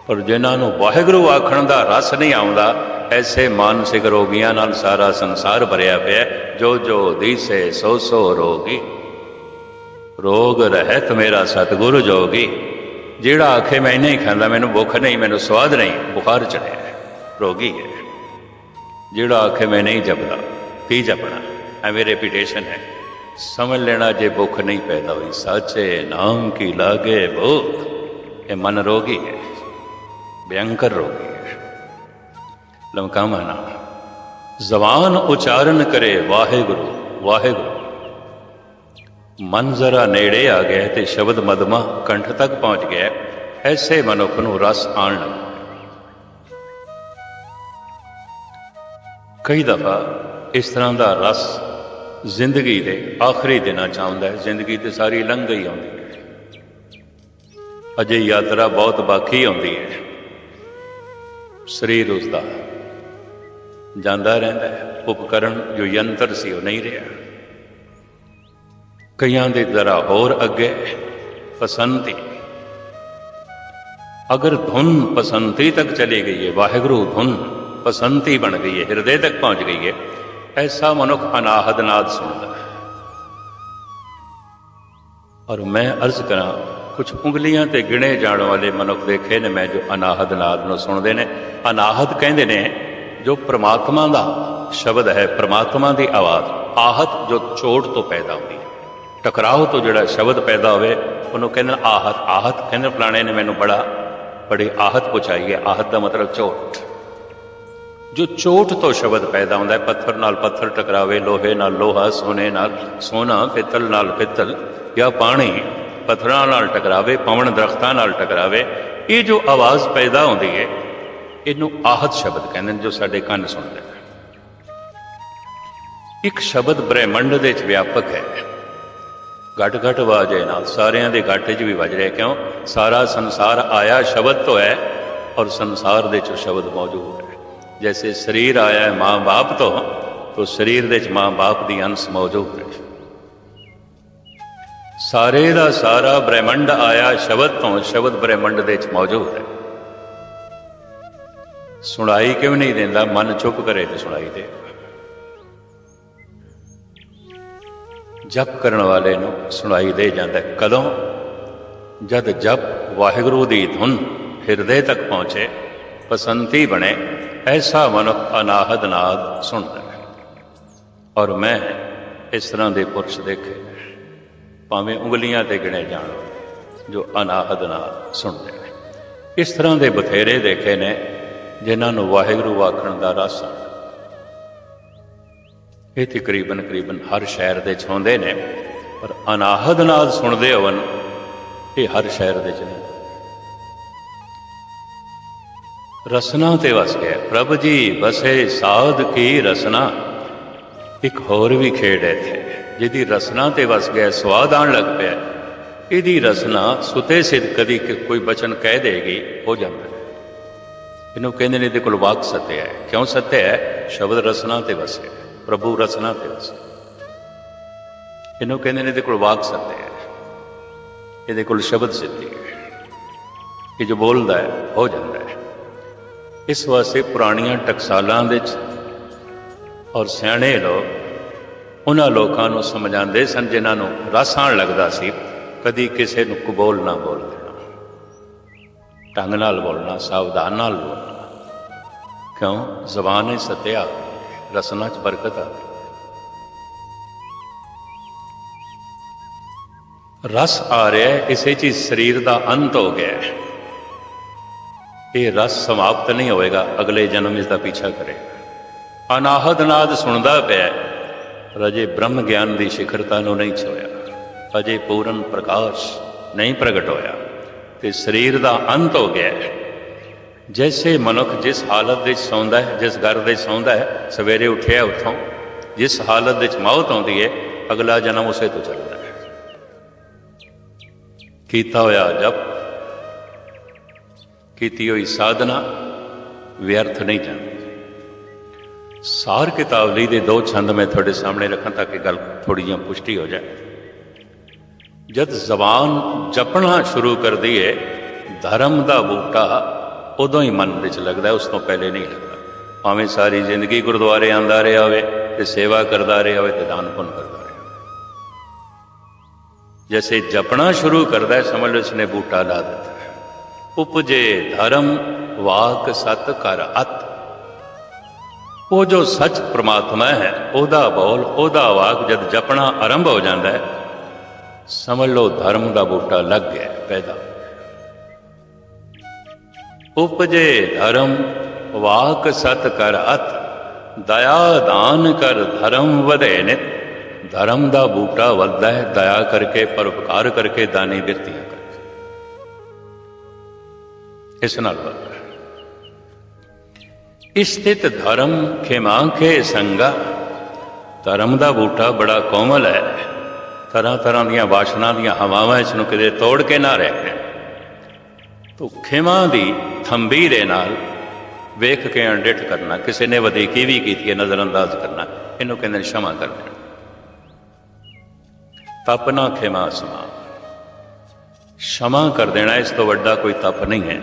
ਪਰ ਜਿਨ੍ਹਾਂ ਨੂੰ ਵਾਹਿਗੁਰੂ ਆਖਣ ਦਾ ਰਸ ਨਹੀਂ ਆਉਂਦਾ, ਐਸੇ ਮਾਨਸਿਕ ਰੋਗੀਆਂ ਨਾਲ ਸਾਰਾ ਸੰਸਾਰ ਭਰਿਆ ਪਿਆ ਹੈ। ਜੋ ਜੋ ਦੀਸੇ ਸੋ ਸੋ ਰੋਗੀ। ਰੋਗ ਰਹਿਤ ਮੇਰਾ ਸਤਿਗੁਰੂ ਜੋਗੀ। ਜਿਹੜਾ ਆਖੇ ਮੈਂ ਨਹੀਂ ਖਾਂਦਾ, ਮੈਨੂੰ ਭੁੱਖ ਨਹੀਂ, ਮੈਨੂੰ ਸਵਾਦ ਨਹੀਂ, ਬੁਖਾਰ ਚੜਿਆ ਰੋਗੀ ਹੈ। ਜਿਹੜਾ ਆਖੇ ਮੈਂ ਨਹੀਂ ਜਪਦਾ, ਕੀ ਜਪਣਾ? ਐਵੇਂ ਰੈਪੂਟੇਸ਼ਨ ਹੈ। समझ लेना जे भूख नहीं पैदा हुई साचे नाम की लागे भूख ये मन रोगी है भयंकर रोगी है लमका माना जबान उच्चारण करे वाहे गुरु वाहे गुरु ਮਨ ਜ਼ਰਾ ਨੇੜੇ ਆ ਗਿਆ ਤੇ ਸ਼ਬਦ ਮਦਮਾ ਕੰਠ ਤੱਕ ਪਹੁੰਚ ਗਿਆ ਐਸੇ ਮਨੁੱਖ ਨੂੰ ਰਸ ਆਣ ਲੱਗਾ ਕਈ ਦਫਾ ਇਸ ਤਰ੍ਹਾਂ ਦਾ ਰਸ ਜ਼ਿੰਦਗੀ ਦੇ ਆਖਰੀ ਦਿਨਾਂ ਚ ਆਉਂਦਾ ਹੈ। ਜ਼ਿੰਦਗੀ ਤੇ ਸਾਰੀ ਲੰਘ ਗਈ ਆਉਂਦੀ ਹੈ। ਅਜੇ ਯਾਤਰਾ ਬਹੁਤ ਬਾਕੀ ਆਉਂਦੀ ਹੈ। ਸਰੀਰ ਉਸਦਾ ਜਾਂਦਾ ਰਹਿੰਦਾ ਹੈ। ਉਪਕਰਨ ਜੋ ਯੰਤਰ ਸੀ ਉਹ ਨਹੀਂ ਰਿਹਾ। ਕਈਆਂ ਦੇ ਜ਼ਰਾ ਹੋਰ ਅੱਗੇ ਪਸੰਦੀ ਅਗਰ ਧੁਨ ਪਸੰਤੀ ਤੱਕ ਚਲੀ ਗਈ ਹੈ, ਵਾਹਿਗੁਰੂ ਧੁਨ ਪਸੰਤੀ ਬਣ ਗਈ ਹੈ, ਹਿਰਦੇ ਤੱਕ ਪਹੁੰਚ ਗਈ ਹੈ। ਐਸਾ ਮਨੁੱਖ ਅਨਾਹਦ ਨਾਦ ਸੁਣਦਾ ਹੈ। ਔਰ ਮੈਂ ਅਰਜ਼ ਕਰਾਂ ਕੁਝ ਉਂਗਲੀਆਂ ਤੇ ਗਿਣੇ ਜਾਣ ਵਾਲੇ ਮਨੁੱਖ ਦੇਖੇ ਨੇ ਮੈਂ ਜੋ ਅਨਾਹਦ ਨਾਦ ਨੂੰ ਸੁਣਦੇ ਨੇ। ਅਨਾਹਦ ਕਹਿੰਦੇ ਨੇ, ਜੋ ਪ੍ਰਮਾਤਮਾ ਦਾ ਸ਼ਬਦ ਹੈ, ਪ੍ਰਮਾਤਮਾ ਦੀ ਆਵਾਜ਼, ਆਹਤ ਜੋ ਚੋਟ ਤੋਂ ਪੈਦਾ ਹੁੰਦੀ ਹੈ। ਟਕਰਾਓ ਤੋਂ ਜਿਹੜਾ ਸ਼ਬਦ ਪੈਦਾ ਹੋਵੇ, ਉਹਨੂੰ ਕਹਿੰਦੇ ਨੇ ਆਹਤ। ਆਹਤ ਕਹਿੰਦੇ ਫਲਾਣੇ ਨੇ ਮੈਨੂੰ ਬੜਾ, ਬੜੀ ਆਹਤ ਪਹੁੰਚਾਈ ਹੈ। ਆਹਤ ਦਾ ਮਤਲਬ ਚੋਟ। ਜੋ ਚੋਟ ਤੋਂ ਸ਼ਬਦ ਪੈਦਾ ਹੁੰਦਾ ਹੈ, ਪੱਥਰ ਨਾਲ ਪੱਥਰ ਟਕਰਾਵੇ, ਲੋਹੇ ਨਾਲ ਲੋਹਾ, ਸੋਨੇ ਨਾਲ ਸੋਨਾ, ਪਿੱਤਲ ਨਾਲ ਪਿੱਤਲ, ਜਾਂ ਪਾਣੀ ਪੱਥਰਾਂ ਨਾਲ ਟਕਰਾਵੇ, ਪਵਨ ਦਰਖਤਾਂ ਨਾਲ ਟਕਰਾਵੇ, ਇਹ ਜੋ ਆਵਾਜ਼ ਪੈਦਾ ਹੁੰਦੀ ਹੈ, ਇਹਨੂੰ ਆਹਤ ਸ਼ਬਦ ਕਹਿੰਦੇ ਨੇ, ਜੋ ਸਾਡੇ ਕੰਨ ਸੁਣਦੇ ਨੇ। ਇੱਕ ਸ਼ਬਦ ਬ੍ਰਹਿਮੰਡ ਦੇ ਵਿੱਚ ਵਿਆਪਕ ਹੈ। ਘਟ ਘਟ ਵਾਜੇ ਨਾਲ, ਸਾਰਿਆਂ ਦੇ ਘਾਟੇ 'ਚ ਵੀ ਵੱਜ ਰਿਹਾ, ਕਿਉਂ? ਸਾਰਾ ਸੰਸਾਰ ਆਇਆ ਸ਼ਬਦ ਤੋਂ ਹੈ, ਔਰ ਸੰਸਾਰ ਦੇ 'ਚ ਸ਼ਬਦ ਮੌਜੂਦ ਹੈ। ਜੈਸੇ ਸਰੀਰ ਆਇਆ ਹੈ ਮਾਂ-ਬਾਪ ਤੋਂ तो ਸਰੀਰ ਦੇ ਵਿੱਚ ਮਾਂ-ਬਾਪ ਦੀ ਅੰਸ਼ ਮੌਜੂਦ ਹੈ। ਸਾਰੇ ਦਾ ਸਾਰਾ ਬ੍ਰਹਿਮੰਡ ਆਇਆ ਸ਼ਬਦ ਤੋਂ, ਸ਼ਬਦ ਬ੍ਰਹਿਮੰਡ ਦੇ ਵਿੱਚ ਮੌਜੂਦ ਹੈ। ਸੁਣਾਈ ਕਿਉਂ ਨਹੀਂ ਦਿੰਦਾ, ਮਨ ਚੁੱਪ ਕਰੇ ਤੇ ਸੁਣਾਈ ਦੇ। ਜਪ ਕਰਨ ਵਾਲੇ ਨੂੰ ਸੁਣਾਈ ਦੇ ਜਾਂਦਾ ਕਦੋਂ? ਜਦ ਜਪ ਵਾਹਿਗੁਰੂ ਦੀ ਧੁਨ ਹਿਰਦੇ ਤੱਕ ਪਹੁੰਚੇ ਪਸੰਤੀ ਬਣੇ, ਐਸਾ ਮਨੁੱਖ ਅਨਾਹਦ ਨਾਦ ਸੁਣਦਾ ਹੈ ਔਰ ਮੈਂ ਇਸ ਤਰ੍ਹਾਂ ਦੇ ਪੁਰਸ਼ ਦੇਖੇ, ਭਾਵੇਂ ਉਂਗਲੀਆਂ ਤੇ ਗਿਣੇ ਜਾਣ, ਜੋ ਅਨਾਹਦ ਨਾਦ ਸੁਣਦੇ ਨੇ ਇਸ ਤਰ੍ਹਾਂ ਦੇ ਬਥੇਰੇ ਦੇਖੇ ਨੇ, ਜਿਨ੍ਹਾਂ ਨੂੰ ਵਾਹਿਗੁਰੂ ਆਖਣ ਦਾ ਰਸ ਆਉਂਦਾ ਇਹ ਤਕਰੀਬਨ ਤਕਰੀਬਨ ਹਰ ਸ਼ਹਿਰ ਦੇ ਚ ਹੁੰਦੇ ਨੇ, ਪਰ ਅਨਾਹਦ ਨਾਦ ਸੁਣਦੇ ਹੋਵਨ, ਇਹ ਹਰ ਸ਼ਹਿਰ ਦੇ ਚ ਨਹੀਂ। ਰਸਨਾ ਤੇ ਵਸ ਗਿਆ। ਪ੍ਰਭ ਜੀ, ਵਸੇ ਸਾਧ ਕੀ ਰਸਨਾ? ਇੱਕ ਹੋਰ ਵੀ ਖੇਡ ਹੈ ਇੱਥੇ, ਜਿਹਦੀ ਰਸਨਾ ਤੇ ਵਸ ਗਿਆ, ਸਵਾਦ ਆਣ ਲੱਗ ਪਿਆ। ਇਹਦੀ ਰਸਨਾ ਸੁਤੇ ਸਿੱਧ ਕਦੀ ਕੋਈ ਬਚਨ ਕਹਿ ਦੇਗੀ, ਹੋ ਜਾਂਦਾ ਇਹਨੂੰ ਕਹਿੰਦੇ ਨੇ ਇਹਦੇ ਕੋਲ ਵਾਕ ਸਤਿਆ ਹੈ। ਕਿਉਂ ਸਤਿਆ ਹੈ? ਸ਼ਬਦ ਰਸਨਾ ਤੇ ਵਸਿਆ ਪ੍ਰਭੂ ਰਸਨਾ ਤੇ ਵਸਿਆ ਇਹਨੂੰ ਕਹਿੰਦੇ ਨੇ ਇਹਦੇ ਕੋਲ ਵਾਕ ਸਤਿਆ ਹੈ। ਇਹਦੇ ਕੋਲ ਸ਼ਬਦ ਸਿੱਧੀ ਹੈ। ਇਹ ਜੋ ਬੋਲਦਾ ਹੈ, ਹੋ ਜਾਂਦਾ ਹੈ। ਇਸ ਵਾਸਤੇ ਪੁਰਾਣੀਆਂ ਟਕਸਾਲਾਂ ਦੇ ਵਿੱਚ ਔਰ ਸਿਆਣੇ ਲੋਕ, ਉਹਨਾਂ ਲੋਕਾਂ ਨੂੰ ਸਮਝਾਉਂਦੇ ਸਨ ਜਿਨ੍ਹਾਂ ਨੂੰ ਰਸ ਆਉਣ ਲੱਗਦਾ ਸੀ, ਕਦੀ ਕਿਸੇ ਨੂੰ ਕਬੋਲ ਨਾ ਬੋਲ ਦੇਣਾ, ਢੰਗ ਨਾਲ ਬੋਲਣਾ, ਸਾਵਧਾਨ ਨਾਲ ਬੋਲਣਾ। ਕਿਉਂ? ਜ਼ਬਾਨ ਹੀ ਸਤਿਆ ਰਸਨਾ ਚ ਬਰਕਤ ਆ ਰਸ ਆ ਰਿਹਾ ਹੈ, ਇਸੇ ਚੀਜ਼ ਸਰੀਰ ਦਾ ਅੰਤ ਹੋ ਗਿਆ ਹੈ। ਇਹ ਰਸ ਸਮਾਪਤ ਨਹੀਂ ਹੋਏਗਾ ਅਗਲੇ ਜਨਮ ਇਸ ਦਾ ਪਿੱਛਾ ਕਰੇ। ਅਨਾਹਦ ਨਾਦ ਸੁਣਦਾ ਪਿਆ ਰਜੇ ਬ੍ਰਹਮ ਗਿਆਨ ਦੀ ਸਿਖਰਤਾ ਨੂੰ ਨਹੀਂ ਛੋਇਆ ਅਜੇ ਪੂਰਨ ਪ੍ਰਕਾਸ਼ ਨਹੀਂ ਪ੍ਰਗਟ ਹੋਇਆ ਤੇ ਸਰੀਰ ਦਾ ਅੰਤ ਹੋ ਗਿਆ ਜੈਸੇ ਮਨੁੱਖ ਜਿਸ ਹਾਲਤ ਵਿੱਚ ਸੌਂਦਾ ਹੈ, ਜਿਸ ਘਰ ਵਿੱਚ ਸੌਂਦਾ ਹੈ, ਸਵੇਰੇ ਉੱਠਿਆ ਉੱਥੋਂ ਜਿਸ ਹਾਲਤ ਵਿੱਚ ਮੌਤ ਆਉਂਦੀ ਹੈ, ਅਗਲਾ ਜਨਮ ਉਸੇ ਤੋਂ ਚੱਲਦਾ ਹੈ। ਕੀਤਾ ਹੋਇਆ ਜਪ ਕੀਤੀ ਹੋਈ ਸਾਧਨਾ ਵਿਅਰਥ ਨਹੀਂ ਜਾਂਦੀ ਸਾਰ ਕਿਤਾਬ ਲਈ ਦੇ ਦੋ ਛੰਦ ਮੈਂ ਤੁਹਾਡੇ ਸਾਹਮਣੇ ਰੱਖਾਂ ਤਾਂ ਕਿ ਗੱਲ ਥੋੜੀ ਜਿਹੀ ਪੁਸ਼ਟੀ ਹੋ ਜਾਏ। ਜਦ ਜ਼ਬਾਨ ਜਪਣਾ ਸ਼ੁਰੂ ਕਰਦੀ ਹੈ ਧਰਮ ਦਾ ਬੂਟਾ ਉਦੋਂ ਹੀ ਮਨ ਵਿੱਚ ਲੱਗਦਾ, ਉਸ ਤੋਂ ਪਹਿਲੇ ਨਹੀਂ ਲੱਗਦਾ। ਭਾਵੇਂ ਸਾਰੀ ਜ਼ਿੰਦਗੀ ਗੁਰਦੁਆਰੇ ਆਂਦਾ ਰਿਹਾ ਹੋਵੇ ਤੇ ਸੇਵਾ ਕਰਦਾ ਰਿਹਾ ਹੋਵੇ ਤੇ ਦਾਨ ਪੁੰਨ ਕਰਦਾ ਰਿਹਾ ਜੈਸੇ ਜਪਣਾ ਸ਼ੁਰੂ ਕਰਦਾ ਸਮਝ ਲਓ ਇਸਨੇ ਬੂਟਾ ਲਾ ਦਿੱਤਾ। ਉਪਜੇ ਧਰਮ, ਵਾਕ ਸਤ ਕਰ ਅਤ। ਉਹ ਜੋ ਸੱਚ ਪ੍ਰਮਾਤਮਾ ਹੈ, ਉਹਦਾ ਬੋਲ, ਉਹਦਾ ਵਾਕ ਜਦ ਜਪਣਾ ਆਰੰਭ ਹੋ ਜਾਂਦਾ ਹੈ, ਸਮਝ ਲਓ ਧਰਮ ਦਾ ਬੂਟਾ ਲੱਗ ਗਿਆ ਪੈਦਾ। ਉਪਜੇ ਧਰਮ, ਵਾਕ ਸਤ ਕਰ ਅਤ। ਦਇਆ ਦਾਨ ਕਰ ਧਰਮ ਵਧੇ ਨਿਤ। ਧਰਮ ਦਾ ਬੂਟਾ ਵੱਧਦਾ ਹੈ, ਦਇਆ ਕਰਕੇ, ਪਰਉਪਕਾਰ ਕਰਕੇ ਦਾਨੀ ਬਿਰਤੀਆਂ ਕਰਕੇ ਇਸ ਨਾਲ ਇਸਤਿਤ ਧਰਮ ਖੇ ਸੰਗਾ। ਧਰਮ ਦਾ ਬੂਟਾ ਬੜਾ ਕੋਮਲ ਹੈ। ਤਰ੍ਹਾਂ ਤਰ੍ਹਾਂ ਦੀਆਂ ਵਾਸ਼ਨਾ ਦੀਆਂ ਹਵਾਵਾਂ ਇਸ ਨੂੰ ਕਿਤੇ ਤੋੜ ਕੇ ਨਾ ਰਹਿ ਤੋ ਖਿਮਾ ਦੀ ਥੰਬੀਰੇ ਨਾਲ ਵੇਖ ਕੇ ਅਣਡਿਠ ਕਰਨਾ, ਕਿਸੇ ਨੇ ਵਧੀਕੀ ਵੀ ਕੀਤੀ ਹੈ ਨਜ਼ਰ ਅੰਦਾਜ਼ ਕਰਨਾ, ਇਹਨੂੰ ਕਹਿੰਦੇ ਨੇ ਸ਼ਮਾ ਕਰ ਦੇਣਾ। ਤਪ ਨਾ ਖਿਮਾ ਸਮਾ ਸ਼ਮਾ ਕਰ ਦੇਣਾ, ਇਸ ਤੋਂ ਵੱਡਾ ਕੋਈ ਤਪ ਨਹੀਂ ਹੈ।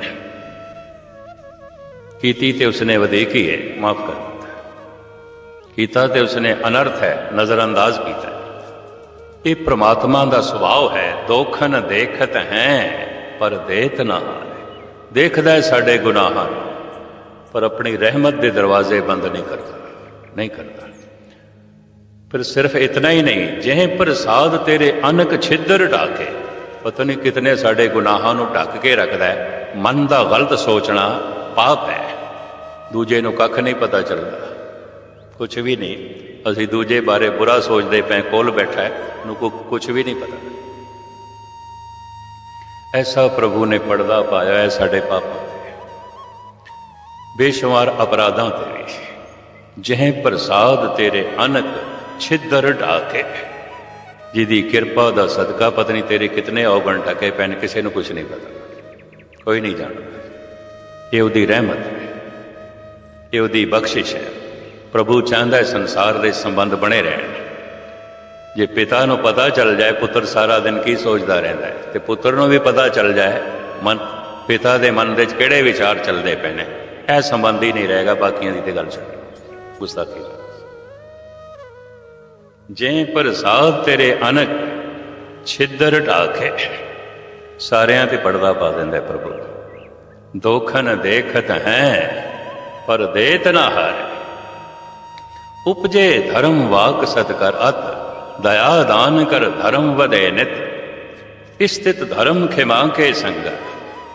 ਕੀਤੀ ਤੇ ਉਸਨੇ ਵਧੀਕੀ ਹੈ, ਮਾਫ ਕਰ ਦਿੱਤਾ। ਕੀਤਾ ਤੇ ਉਸਨੇ ਅਨਰਥ ਹੈ, ਨਜ਼ਰਅੰਦਾਜ਼ ਕੀਤਾ ਇਹ ਪ੍ਰਮਾਤਮਾ ਦਾ ਸੁਭਾਅ ਹੈ, ਦੋਖਨ ਦੇਖਤ ਹੈ, ਪਰ ਦੇਤ ਨਾ ਹਾਰੇ। ਦੇਖਦਾ ਹੈ ਸਾਡੇ ਗੁਨਾਹਾਂ ਨੂੰ, ਪਰ ਆਪਣੀ ਰਹਿਮਤ ਦੇ ਦਰਵਾਜ਼ੇ ਬੰਦ ਨਹੀਂ ਕਰਦਾ ਨਹੀਂ ਕਰਦਾ। ਪਰ ਸਿਰਫ ਇਤਨਾ ਹੀ ਨਹੀਂ ਜਿਹੇ ਪ੍ਰਸਾਦ ਤੇਰੇ ਅਨਕ ਛਿੱਦਰ ਢਾਕੇ, ਪਤਾ ਨਹੀਂ ਕਿਤਨੇ ਸਾਡੇ ਗੁਨਾਹਾਂ ਨੂੰ ਢੱਕ ਕੇ ਰੱਖਦਾ ਹੈ, ਮਨ ਦਾ ਗਲਤ ਸੋਚਣਾ ਪਾਪ ਹੈ। ਦੂਜੇ ਨੂੰ ਕੱਖ ਨਹੀਂ ਪਤਾ ਚੱਲਦਾ। ਕੁਝ ਵੀ ਨਹੀਂ। ਅਸੀਂ ਦੂਜੇ ਬਾਰੇ ਬੁਰਾ ਸੋਚਦੇ ਪਏ, ਕੋਲ ਬੈਠਾ ਹੈ ਨੂੰ ਕੁਝ ਵੀ ਨਹੀਂ ਪਤਾ। ਐਸਾ ਪ੍ਰਭੂ ਨੇ ਪਰਦਾ ਪਾਇਆ ਹੈ ਸਾਡੇ ਪਾਪਾਂ ਤੇ ਬੇਸ਼ੁਮਾਰ ਅਪਰਾਧਾਂ ਤੇ ਵੀ। ਜਿਹੇ ਪ੍ਰਸਾਦ ਤੇਰੇ ਅਨਕ ਛਿੱਦਰ ਢਾਕੇ। ਜਿਹਦੀ ਕਿਰਪਾ ਦਾ ਸਦਕਾ ਪਤਨੀ ਤੇਰੇ ਕਿਤਨੇ ਔਗਣ ਢਕੇ ਪੈਣ, ਕਿਸੇ ਨੂੰ ਕੁਝ ਨਹੀਂ ਪਤਾ। ਕੋਈ ਨਹੀਂ ਜਾਣਦਾ। ਇਹ ਉਹਦੀ ਰਹਿਮਤ ਹੈ। ਇਹ ਉਹਦੀ ਬਖਸ਼ਿਸ਼ ਹੈ। ਪ੍ਰਭੂ ਚਾਹੁੰਦਾ ਹੈ ਸੰਸਾਰ ਦੇ ਸੰਬੰਧ ਬਣੇ ਰਹਿਣ। ਜੇ ਪਿਤਾ ਨੂੰ ਪਤਾ ਚੱਲ ਜਾਏ, ਪੁੱਤਰ ਸਾਰਾ ਦਿਨ ਕੀ ਸੋਚਦਾ ਰਹਿੰਦਾ ਹੈ? ਤੇ ਪੁੱਤਰ ਨੂੰ ਵੀ ਪਤਾ ਚੱਲ ਜਾਏ, ਮਨ, ਪਿਤਾ ਦੇ ਮਨ ਵਿੱਚ ਕਿਹੜੇ ਵਿਚਾਰ ਚੱਲਦੇ ਪਏ ਨੇ? ਇਹ ਸੰਬੰਧ ਹੀ ਨਹੀਂ ਰਹੇਗਾ, ਬਾਕੀਆਂ ਦੀ ਤੇ ਗੱਲ ਛੱਡ। ਗੁਸਤਾਖੀ ਦਾ। ਜੇ ਪ੍ਰਸਾਦ ਤੇਰੇ ਅਨਕ, ਛਿੱਦਰ ਢਾਕੇ ਸਾਰਿਆਂ ਤੇ ਪਰਦਾ ਪਾ ਦਿੰਦਾ ਪ੍ਰਭੂ। ਦੋਖਨ ਦੇਖਤ ਹੈ, ਪਰ ਦੇਤ ਨਾ ਹਾਰੇ। ਉਪਜੇ ਧਰਮ ਵਾਕ ਸਤ ਕਰ ਅਤ, ਦਇਆ ਦਾਨ ਕਰ ਧਰਮ ਵਧੇ ਨਿਤ। ਇਸਤਿਤ ਧਰਮ ਖਿਮਾ ਕੇ ਸੰਗ,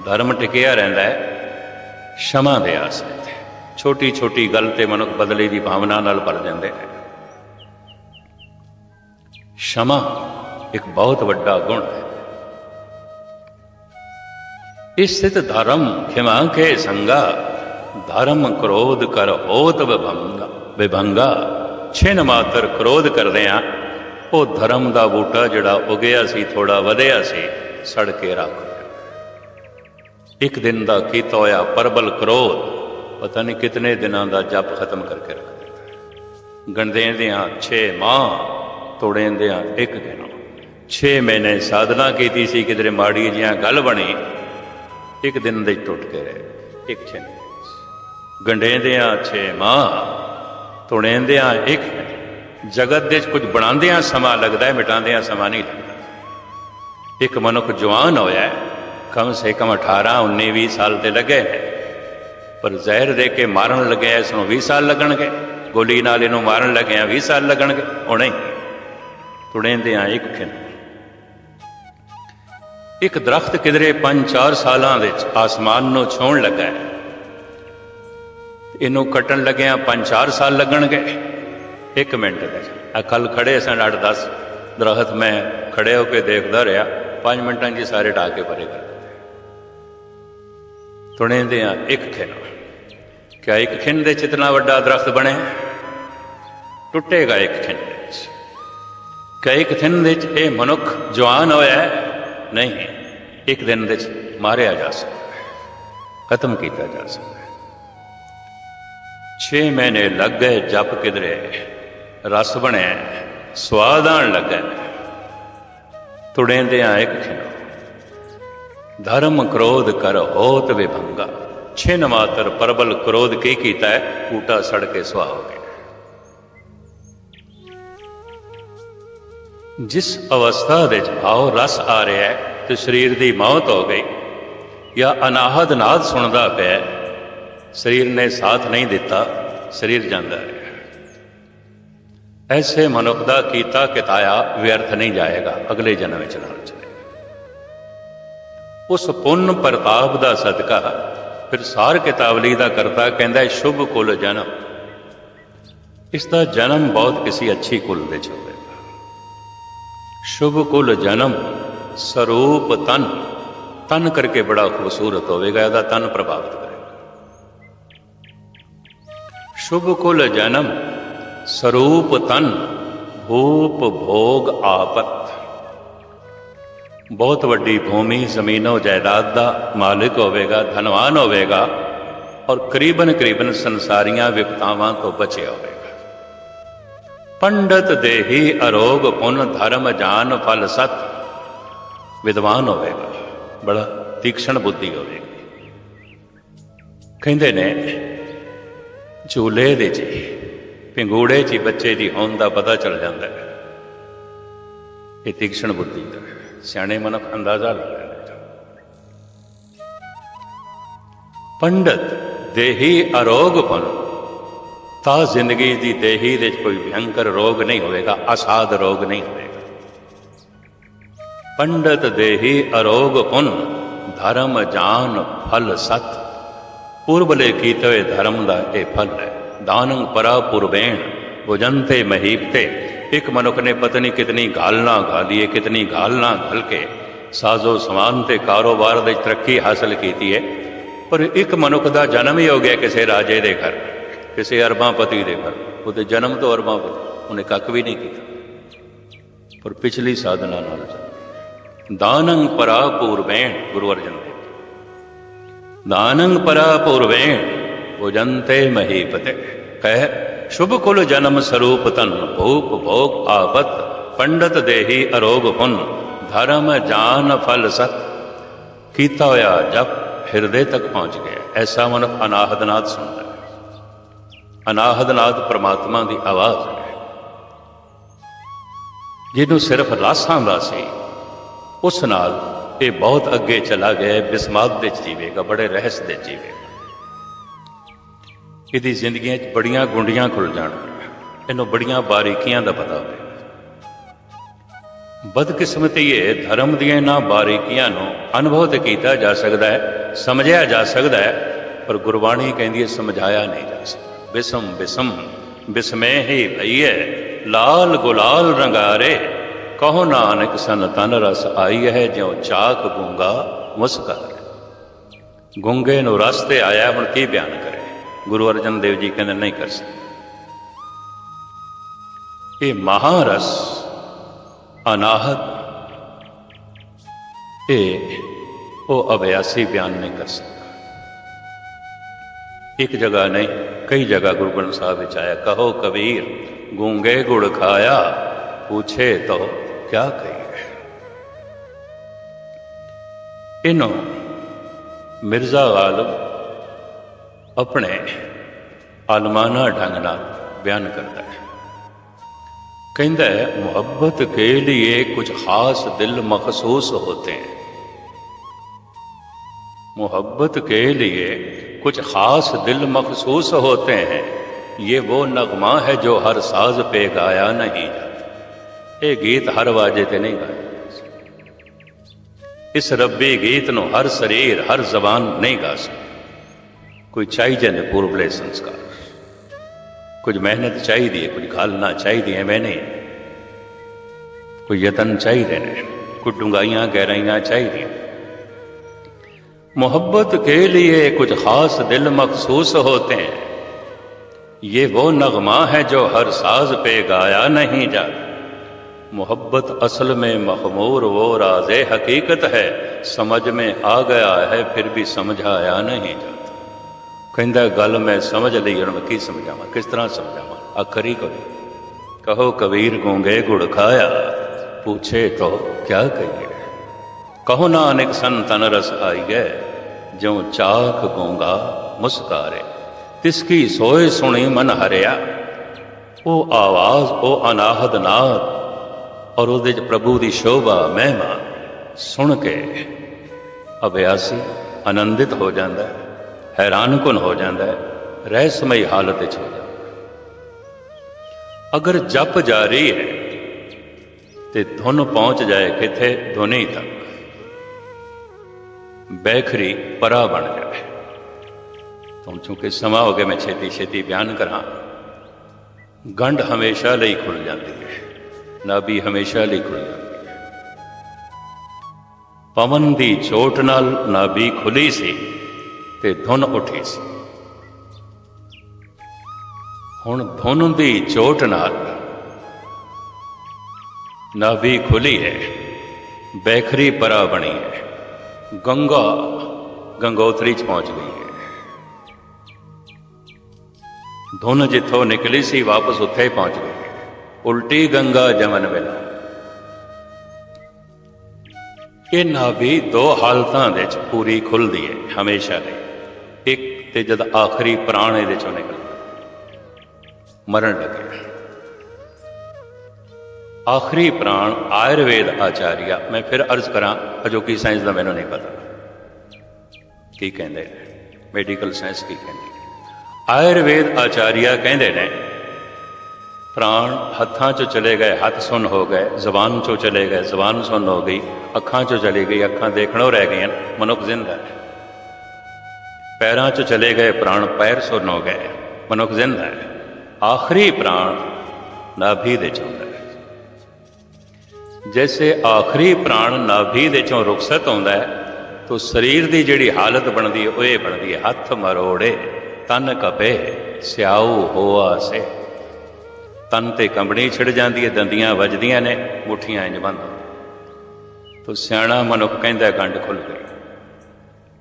ਧਰਮ ਟਿਕਿਆ ਰਹਿੰਦਾ ਹੈ, ਸ਼ਮਾ ਦੇ ਆਸਰੇ ਤੇ। ਛੋਟੀ ਛੋਟੀ ਗੱਲ ਤੇ ਮਨੁੱਖ ਬਦਲੇ ਦੀ ਭਾਵਨਾ ਨਾਲ ਭਰ ਜਾਂਦੇ ਨੇ। ਸ਼ਮਾ ਇੱਕ ਬਹੁਤ ਵੱਡਾ ਗੁਣ ਹੈ। ਇਸਤਿਤ ਧਰਮ ਖਿਮਾ ਕੇ ਸੰਗਾ, ਧਰਮ ਕ੍ਰੋਧ ਕਰ ਹੋਤ ਵਿਭੰਗਾ ਵਿਭੰਗਾ, ਛਿਨ ਮਾਤਰ ਕ੍ਰੋਧ ਕਰਦੇ ਆ। ਉਹ ਧਰਮ ਦਾ ਬੂਟਾ ਜਿਹੜਾ ਉਗਿਆ ਸੀ, ਥੋੜਾ ਵਧਿਆ ਸੀ ਸੜ ਕੇ ਰੱਖ ਇੱਕ ਦਿਨ ਦਾ ਕੀਤਾ ਹੋਇਆ ਪਰਬਲ ਕ੍ਰੋਧ, ਪਤਾ ਨਹੀਂ ਕਿਤਨੇ ਦਿਨਾਂ ਦਾ ਜਪ ਖਤਮ ਕਰਕੇ ਰੱਖ ਦਿੰਦਾ ਗਣਦੇ ਦਿਆਂ 6 ਮਾਹ ਤੋੜੇ ਦਿਆਂ ਇੱਕ ਦਿਨ 6 ਮਹੀਨੇ ਸਾਧਨਾ ਕੀਤੀ ਸੀ, ਕਿਧਰੇ ਮਾੜੀ ਜਿਹਾ ਗੱਲ ਬਣੀ ਇੱਕ ਦਿਨ ਦੇ ਟੁੱਟ ਕੇ ਰਹੇ। ਇੱਕ ਛਿਨ ਗੰਡੇਂਦਿਆਂ 6 ਮਾਹ ਤੁਣੇਂਦਿਆਂ ਇੱਕ। ਜਗਤ ਦੇ ਕੁਝ ਬਣਾਉਂਦਿਆਂ ਸਮਾਂ ਲੱਗਦਾ ਹੈ, ਮਿਟਾਉਂਦਿਆਂ ਸਮਾਂ ਨਹੀਂ ਲੱਗਦਾ। ਇੱਕ ਮਨੁੱਖ ਜਵਾਨ ਹੋਇਆ ਹੈ, ਕਮ ਸੇ ਕਮ 18 19 20 ਸਾਲ ਤੇ ਲੱਗੇ ਪਰ ਜ਼ਹਿਰ ਦੇ ਕੇ ਮਾਰਨ ਲੱਗਿਆ ਇਸ ਨੂੰ 20 ਸਾਲ ਲੱਗਣਗੇ। ਗੋਲੀ ਨਾਲ ਇਹਨੂੰ ਮਾਰਨ ਲੱਗਿਆ 20 ਸਾਲ ਲੱਗਣਗੇ। ਉਹ ਨਹੀਂ। ਤੁੜੇਂਦਿਆਂ ਇੱਕ ਖਿੰ ਇੱਕ ਦਰਖਤ ਕਿਧਰੇ 5-4 ਸਾਲਾਂ ਵਿੱਚ ਆਸਮਾਨ ਨੂੰ ਛੋਣ ਲੱਗਾ ਹੈ। ਇਹਨੂੰ ਕੱਟਣ ਲੱਗਿਆ 5-4 ਸਾਲ ਲੱਗਣਗੇ। ਇੱਕ ਮਿੰਟ ਦੇ ਆ ਕੱਲ ਖੜੇ ਸਨ 8-10 ਦਰਖਤ ਮੈਂ ਖੜੇ ਹੋ ਕੇ ਦੇਖਦਾ ਰਿਹਾ। 5 ਮਿੰਟਾਂ 'ਚ ਸਾਰੇ ਢਾ ਕੇ ਪਰੇ ਕਰ ਦਿੱਤੇ ਤੁਣੇਂਦੇ ਆ ਇੱਕ ਖਿੰਨ। ਕਿਆ ਇੱਕ ਖਿੰਨ ਦੇ ਇਤਨਾ ਵੱਡਾ ਦਰਖਤ ਬਣੇ ਟੁੱਟੇਗਾ ਇੱਕ ਖਿੰਨ ਵਿੱਚ ਕਿਆ ਇੱਕ ਖਿੰਨ ਦੇ ਵਿੱਚ ਇਹ ਮਨੁੱਖ ਜਵਾਨ ਹੋਇਆ ਹੈ? ਨਹੀਂ, ਇੱਕ ਦਿਨ ਵਿੱਚ ਮਾਰਿਆ ਜਾ ਸਕਦਾ ਹੈ, ਖਤਮ ਕੀਤਾ ਜਾ ਸਕਦਾ ਹੈ। 6 ਮਹੀਨੇ ਲੱਗ ਗਏ, ਜਪ ਕਿਧਰੇ, ਰਸ ਬਣਿਆ ਸਵਾਦ ਆਣ ਲੱਗਾ ਤੁੜੇਂਦਿਆਂ ਇੱਕ ਖਿਨੋ ਧਰਮ ਕ੍ਰੋਧ ਕਰ ਹੋਤ ਵਿਭੰਗਾ, ਛਿਨ ਮਾਤਰ ਪਰਬਲ ਕ੍ਰੋਧ ਕੀ ਕੀਤਾ ਹੈ, ਕੂਟਾ ਸੜ ਕੇ ਸੁਆਹ ਹੋ ਗਿਆ। ਜਿਸ ਅਵਸਥਾ ਵਿੱਚ ਭਾਵ ਰਸ ਆ ਰਿਹਾ ਹੈ ਤੇ ਸਰੀਰ ਦੀ ਮੌਤ ਹੋ ਗਈ ਜਾਂ ਅਨਾਹਦ ਨਾਦ ਸੁਣਦਾ ਪਿਆ ਸਰੀਰ ਨੇ ਸਾਥ ਨਹੀਂ ਦਿੱਤਾ, ਸਰੀਰ ਜਾਂਦਾ ਹੈ। ਐਸੇ ਮਨੁੱਖ ਦਾ ਕੀਤਾ ਕਿਤਾਇਆ ਵਿਅਰਥ ਨਹੀਂ ਜਾਏਗਾ, ਅਗਲੇ ਜਨਮ ਵਿੱਚ ਨਾਲ ਚਲੇ। ਉਸ ਪੁੰਨ ਪ੍ਰਤਾਪ ਦਾ ਸਦਕਾ ਫਿਰ ਸਾਰ ਕਿਤਾਬਲੀ ਦਾ ਕਰਤਾ ਕਹਿੰਦਾ ਸ਼ੁਭ ਕੁਲ ਜਨਮ। ਇਸ ਦਾ ਜਨਮ ਬਹੁਤ ਕਿਸੇ ਅੱਛੀ ਕੁਲ ਵਿੱਚ ਹੋਵੇ ਸ਼ੁਭ ਕੁਲ ਜਨਮ ਸਰੂਪ ਤਨ। ਤਨ ਕਰਕੇ ਬੜਾ ਖੂਬਸੂਰਤ ਹੋਵੇਗਾ, ਇਹਦਾ ਤਨ ਪ੍ਰਭਾਵਿਤ ਕਰੇਗਾ। ਸ਼ੁਭ ਕੁਲ ਜਨਮ ਸਰੂਪ ਤਨ, ਭੂਪ ਭੋਗ ਆਪਤ। ਬਹੁਤ ਵੱਡੀ ਭੂਮੀ, ਜ਼ਮੀਨੋ ਜਾਇਦਾਦ ਦਾ ਮਾਲਕ ਹੋਵੇਗਾ, ਧਨਵਾਨ ਹੋਵੇਗਾ ਔਰ ਕਰੀਬਨ ਕਰੀਬਨ ਸੰਸਾਰੀਆਂ ਵਿਪਤਾਵਾਂ ਤੋਂ ਬਚਿਆ ਹੋਵੇਗਾ। ਪੰਡਤ ਦੇਹੀ ਅਰੋਗ ਪੁੰਨ ਧਰਮ ਜਾਨ ਫਲ ਸਤ। ਵਿਦਵਾਨ ਹੋਵੇਗਾ, ਬੜਾ ਤੀਕਸ਼ਣ ਬੁੱਧੀ ਹੋਵੇਗੀ। ਕਹਿੰਦੇ ਨੇ, ਝੂਲੇ ਦੇ ਚ ਪਿੰਗੂੜੇ 'ਚ ਬੱਚੇ ਦੀ ਹੋਂਦ ਦਾ ਪਤਾ ਚੱਲ ਜਾਂਦਾ ਹੈ। ਇਹ ਤੀਕਸ਼ਣ ਬੁੱਧੀ ਦਾ ਸਿਆਣੇ ਮਨੁੱਖ ਅੰਦਾਜ਼ਾ ਲਾ ਲੈਂਦੇ ਪੰਡਤ ਦੇਹੀ ਅਰੋਗਪਨ ਤਾਂ ਜ਼ਿੰਦਗੀ ਦੀ ਦੇਹੀ ਦੇ ਵਿੱਚ ਕੋਈ ਭਿਅੰਕਰ ਰੋਗ ਨਹੀਂ ਹੋਵੇਗਾ, ਅਸਾਧ ਰੋਗ ਨਹੀਂ ਹੋਵੇਗਾ। ਪੰਡਤ ਦੇਹੀ ਅਰੋਗ ਪੁੰਨ, ਧਰਮ ਜਾਨ ਫਲ ਸਤ। ਪੂਰਬਲੇ ਕੀਤੇ ਹੋਏ ਧਰਮ ਦਾ ਇਹ ਫਲ ਹੈ। ਦਾਨੰ ਪਰਾ ਪੁਰਬੇਣ, ਭੁਜੰਤੇ ਮਹੀਪਤੇ। ਇੱਕ ਮਨੁੱਖ ਨੇ ਪਤਨੀ ਕਿਤਨੀ ਗਾਲਣਾ ਗਾਲੀਏ ਕਿਤਨੀ ਗਾਲਣਾ ਘਲ ਕੇ ਸਾਜ਼ੋ ਸਮਾਨ ਤੇ ਕਾਰੋਬਾਰ ਦੇ ਤਰੱਕੀ ਹਾਸਲ ਕੀਤੀ ਹੈ ਪਰ ਇੱਕ ਮਨੁੱਖ ਦਾ ਜਨਮ ਹੀ ਹੋ ਗਿਆ ਕਿਸੇ ਰਾਜੇ ਦੇ ਘਰ। ਕਿਸੇ ਅਰਬਾਪਤੀ ਦੇ ਘਰ। ਉਹਦੇ ਜਨਮ ਤੋਂ ਅਰਬਾਪਤੀ ਉਹਨੇ ਕੱਖ ਵੀ ਨਹੀਂ ਕੀਤਾ। ਪਰ ਪਿਛਲੀ ਸਾਧਨਾ ਨਾਲ ਚੱਲ। ਦਾਨੰ ਪਰਾ ਪੂਰਬੇਣ ਗੁਰੂ ਅਰਜਨ ਦੇਵ ਦਾਨੰ ਪਰਾ ਪੂਰਬੇਣ ਭੁਜੰਤੇ ਮਹੀਪਤੇ ਕਹਿ, ਸ਼ੁਭ ਕੁਲ ਜਨਮ ਸਰੂਪ ਤਨ ਭੂਪ ਭੋਗ ਆਵਤ। ਪੰਡਤ ਦੇਹੀ ਅਰੋਗ ਪੁਨ, ਧਰਮ ਜਾਨ ਫਲ ਸਤ। ਕੀਤਾ ਹੋਇਆ ਜਪ, ਹਿਰਦੇ ਤੱਕ ਪਹੁੰਚ ਗਿਆ। ਐਸਾ ਮਨੁੱਖ ਅਨਾਹਦਨਾਤ ਸੁਣਦਾ ਹੈ ਅਨਾਹਦ ਨਾਦ ਪ੍ਰਮਾਤਮਾ ਦੀ ਆਵਾਜ਼ ਜਿਹਨੂੰ ਸਿਰਫ ਲਾਸਾਂ ਦਾ ਸੀ, ਉਸ ਨਾਲ ਇਹ ਬਹੁਤ ਅੱਗੇ ਚਲਾ ਗਿਆ ਬਿਸਮਾਤ ਦੇ ਜੀਵੇਗਾ, ਬੜੇ ਰਹਿਸ ਦੇ ਜੀਵੇਗਾ। ਇਹਦੀ ਜ਼ਿੰਦਗੀਆਂ 'ਚ ਬੜੀਆਂ ਗੁੰਡੀਆਂ ਖੁੱਲ ਜਾਣਗੀਆਂ ਇਹਨੂੰ ਬੜੀਆਂ ਬਾਰੀਕੀਆਂ ਦਾ ਪਤਾ ਹੋਵੇ। ਬਦਕਿਸਮਤੀ ਇਹ ਧਰਮ ਦੀਆਂ ਇਹਨਾਂ ਬਾਰੀਕੀਆਂ ਨੂੰ ਅਨੁਭਵ ਤੇ ਕੀਤਾ ਜਾ ਸਕਦਾ ਹੈ, ਸਮਝਿਆ ਜਾ ਸਕਦਾ ਹੈ, ਪਰ ਗੁਰਬਾਣੀ ਕਹਿੰਦੀ ਹੈ, ਸਮਝਾਇਆ ਨਹੀਂ ਜਾ ਸਕਦਾ। ਬਿਸਮ ਬਿਸਮ, ਬਿਸਮੇ ਹੀ ਭਈਏ ਲਾਲ ਗੁਲਾਲ ਰੰਗਾਰੇ। ਕਹੋ ਨਾਨਕ ਸਨ ਤਨ ਰਸ ਆਈ ਹੈ ਜਿਉ ਚਾਕ ਗੂੰਗਾ ਮੁਸਕਰ ਗੁੰਗੇ ਨੂੰ ਰਸ ਤੇ ਆਇਆ, ਹੁਣ ਕੀ ਬਿਆਨ ਕਰੇ? ਗੁਰੂ ਅਰਜਨ ਦੇਵ ਜੀ ਕਹਿੰਦੇ, ਨਹੀਂ ਕਰ ਸਕਦੇ। ਇਹ ਮਹਾਰਸ ਅਨਾਹਤ, ਇਹ ਉਹ ਅਭਿਆਸੀ ਬਿਆਨ ਨਹੀਂ ਕਰ ਸਕਦਾ। ਇੱਕ ਜਗ੍ਹਾ ਨਹੀਂ, ਕਈ ਜਗ੍ਹਾ ਗੁਰੂ ਗ੍ਰੰਥ ਸਾਹਿਬ ਵਿੱਚ ਆਇਆ, ਕਹੋ ਕਬੀਰ, ਗੂੰਗੇ ਗੁੜ ਖਾਇਆ, ਪੁੱਛੇ ਤੋ ਕਿਆ ਕਹੀਏ ਇਹਨੋਂ ਮਿਰਜ਼ਾ ਗਾਲਬ ਆਪਣੇ ਆਲਮਾਨਾ ਢੰਗ ਨਾਲ ਬਿਆਨ ਕਰਦਾ ਹੈ। ਕਹਿੰਦਾ ਹੈ, ਮੁਹੱਬਤ ਕੇ ਲਈ ਕੁਝ ਖਾਸ ਦਿਲ ਮਖਸੂਸ ਹੋਤੇ ਹਨ ਮੁਹੱਬਤ ਕੇ ਲਈ कुछ खास दिल मखसूस होते हैं ये वो नगमा है जो हर साज पे गाया नहीं जाता ये गीत हर वाजे ते नहीं गाया ਇਸ ਰੱਬੀ ਗੀਤ ਨੂੰ ਹਰ ਸਰੀਰ ਹਰ ਜ਼ਬਾਨ ਨਹੀਂ ਗਾ ਸਕਦਾ ਕੋਈ ਚਾਹੀਦੇ ਨੇ ਪੂਰਬਲੇ ਸੰਸਕਾਰ ਕੁਝ ਮਿਹਨਤ ਚਾਹੀਦੀ ਹੈ ਕੁਝ ਘਾਲਣਾ ਚਾਹੀਦੀ ਹੈ ਮੈਂ ਨਹੀਂ ਕੋਈ ਯਤਨ ਚਾਹੀਦੇ ਨੇ ਕੁਝ ਡੁੰਗਾਈਆਂ ਗਹਿਰਾਈਆਂ ਚਾਹੀਦੀਆਂ मोहब्बत के लिए कुछ खास दिल मखसूस होते हैं। ये वो नगमा है जो हर साज पे गाया नहीं जाता। मोहब्बत असल में मखमूर वो राजे हकीकत है। समझ में आ गया है, फिर भी समझाया नहीं जाता। कहता गल मैं समझ ली हूँ की समझावा? किस तरह समझावा? अखरी करो। कहो, कबीर गूँगे गुड़ खाया। पूछे तो क्या कहिए? ਕਹੋ ਨਾਨਕ ਸੰਤਨ ਰਸ ਆਈਏ ਜਿਉ ਚਾਖ ਗੂੰਗਾ ਮੁਸਕਾਰੇ। ਤਿਸ ਕੀ ਸੋਏ ਸੁਣੀ ਮਨ ਹਰਿਆ, ਉਹ ਆਵਾਜ਼, ਉਹ ਅਨਾਹਦ ਨਾਦ, ਔਰ ਉਹਦੇ ਚ ਪ੍ਰਭੂ ਦੀ ਸ਼ੋਭਾ, ਮਹਿਮਾ ਸੁਣ ਕੇ ਅਭਿਆਸੀ ਆਨੰਦਿਤ ਹੋ ਜਾਂਦਾ ਹੈ ਹੈਰਾਨਕੁਨ ਹੋ ਜਾਂਦਾ ਹੈ ਰਹਿਸਮਈ ਹਾਲਤ ਵਿੱਚ ਹੋ ਜਾਂਦਾ। ਅਗਰ ਜਪ ਜਾਰੀ ਹੈ, ਤੇ ਧੁਨ ਪਹੁੰਚ ਜਾਏ ਕਿਥੇ? ਧੁਨੀ ਤੱਕ ਬੈਖਰੀ ਪਰਾ ਬਣ ਜਾਵੇ। ਤੁਮ ਚੁੱਕੇ ਸਮਾਂ ਹੋ ਗਿਆ ਮੈਂ ਛੇਤੀ ਛੇਤੀ ਬਿਆਨ ਕਰਾਂ। ਗੰਢ ਹਮੇਸ਼ਾ ਲਈ ਖੁੱਲ ਜਾਂਦੀ ਹੈ। ਨਾਭੀ ਹਮੇਸ਼ਾ ਲਈ ਖੁੱਲ ਜਾਂਦੀ ਹੈ। ਪਵਨ ਦੀ ਚੋਟ ਨਾਲ ਨਾਭੀ ਖੁੱਲੀ ਸੀ ਤੇ ਧੁਨ ਉੱਠੀ ਸੀ। ਹੁਣ ਧੁਨ ਦੀ ਚੋਟ ਨਾਲ ਨਾਭੀ ਖੁੱਲੀ ਹੈ। ਬੈਖਰੀ ਪਰਾ ਬਣੀ ਹੈ। ਗੰਗਾ ਗੰਗੋਤਰੀ ਚ ਪਹੁੰਚ ਗਈ ਹੈ। ਧੁਨ ਜਿੱਥੋਂ ਨਿਕਲੀ ਸੀ, ਵਾਪਸ ਉੱਥੇ ਹੀ ਪਹੁੰਚ ਗਈ। ਉਲਟੀ ਗੰਗਾ ਜਮਨ ਵੇਲਾ। ਇਹ ਨਾਭੀ ਦੋ ਹਾਲਤਾਂ ਦੇ ਵਿੱਚ ਪੂਰੀ ਖੁੱਲਦੀ ਹੈ, ਹਮੇਸ਼ਾ ਲਈ। ਇੱਕ ਤੇ ਜਦ ਆਖਰੀ ਪ੍ਰਾਣ ਇਹਦੇ ਚੋਂ ਨਿਕਲਦਾ। ਮਰਨ ਲੱਗਿਆ। ਆਖਰੀ ਪ੍ਰਾਣ ਆਯੁਰਵੇਦ ਆਚਾਰੀਆ। ਮੈਂ ਫਿਰ ਅਰਜ਼ ਕਰਾਂ ਅਜੋਕੀ ਸਾਇੰਸ ਦਾ ਮੈਨੂੰ ਨਹੀਂ ਪਤਾ। ਕੀ ਕਹਿੰਦੇ? ਮੈਡੀਕਲ ਸਾਇੰਸ ਕੀ ਕਹਿੰਦੀ? ਆਯੁਰਵੇਦ ਆਚਾਰੀਆ ਕਹਿੰਦੇ ਨੇ, ਪ੍ਰਾਣ ਹੱਥਾਂ 'ਚੋਂ ਚਲੇ ਗਏ, ਹੱਥ ਸੁੰਨ ਹੋ ਗਏ, ਜ਼ਬਾਨ 'ਚੋਂ ਚਲੇ ਗਏ, ਜ਼ਬਾਨ ਸੁੰਨ ਹੋ ਗਈ, ਅੱਖਾਂ 'ਚੋਂ ਚਲੀ ਗਈ, ਅੱਖਾਂ ਦੇਖਣੋਂ ਰਹਿ ਗਈਆਂ, ਮਨੁੱਖ ਜ਼ਿੰਦਾ ਹੈ। ਪੈਰਾਂ 'ਚੋਂ ਚਲੇ ਗਏ, ਪ੍ਰਾਣ ਪੈਰ ਸੁੰਨ ਹੋ ਗਏ, ਮਨੁੱਖ ਜ਼ਿੰਦਾ ਹੈ। ਆਖਰੀ ਪ੍ਰਾਣ ਨਾਭੀ ਦੇ ਚੋਂ ਜੈਸੇ ਆਖਰੀ ਪ੍ਰਾਣ ਨਾਭੀ ਦੇ ਚੋਂ ਰੁਖਸਤ ਹੁੰਦਾ ਹੈ ਤੋ ਸਰੀਰ ਦੀ ਜਿਹੜੀ ਹਾਲਤ ਬਣਦੀ ਹੈ ਉਹ ਇਹ ਬਣਦੀ ਹੈ ਹੱਥ ਮਰੋੜੇ ਤਨ ਕਪੇ ਸਿਆਉ ਹੋਆ ਸੇ ਤਨ ਤੇ ਕੰਬਣੀ ਛਿੜ ਜਾਂਦੀ ਹੈ ਦੰਦੀਆਂ ਵੱਜਦੀਆਂ ਨੇ ਮੁੱਠੀਆਂ ਇੰਜ ਬੰਦ ਤੋ ਸਿਆਣਾ ਮਨੁੱਖ ਕਹਿੰਦਾ ਗੰਢ ਖੁੱਲ ਗਈ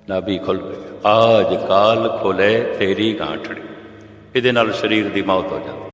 ਨਾਭੀ ਖੁੱਲ ਗਈ ਆਜ ਕਾਲ ਖੁੱਲੇ ਤੇਰੀ ਗਾਂਠੜੀ ਇਹਦੇ ਨਾਲ ਸਰੀਰ ਦੀ ਮੌਤ ਹੋ ਜਾਂਦੀ